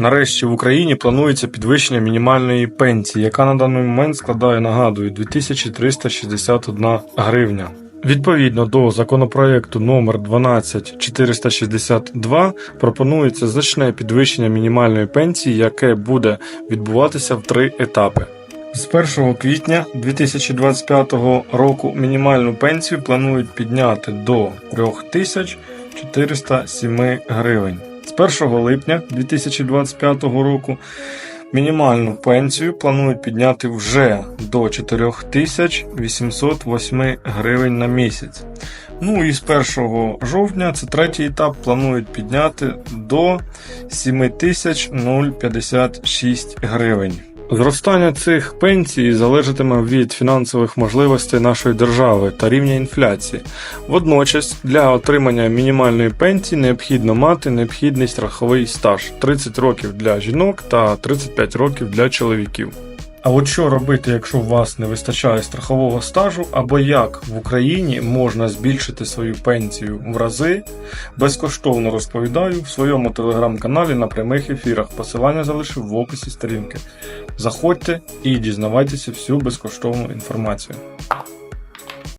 Нарешті в Україні планується підвищення мінімальної пенсії, яка на даний момент складає, нагадую, 2361 гривня. Відповідно до законопроекту номер 12462 пропонується значне підвищення мінімальної пенсії, яке буде відбуватися в три етапи. З 1 квітня 2025 року мінімальну пенсію планують підняти до 3407 гривень. З 1 липня 2025 року мінімальну пенсію планують підняти вже до 4808 гривень на місяць. Ну і з 1 жовтня, це третій етап, планують підняти до 7056 гривень. Зростання цих пенсій залежатиме від фінансових можливостей нашої держави та рівня інфляції. Водночас для отримання мінімальної пенсії необхідно мати необхідний страховий стаж 30 років для жінок та 35 років для чоловіків. А от що робити, якщо у вас не вистачає страхового стажу, або як в Україні можна збільшити свою пенсію в рази, безкоштовно розповідаю в своєму телеграм-каналі на прямих ефірах. Посилання залишив в описі сторінки. Заходьте і дізнавайтеся всю безкоштовну інформацію.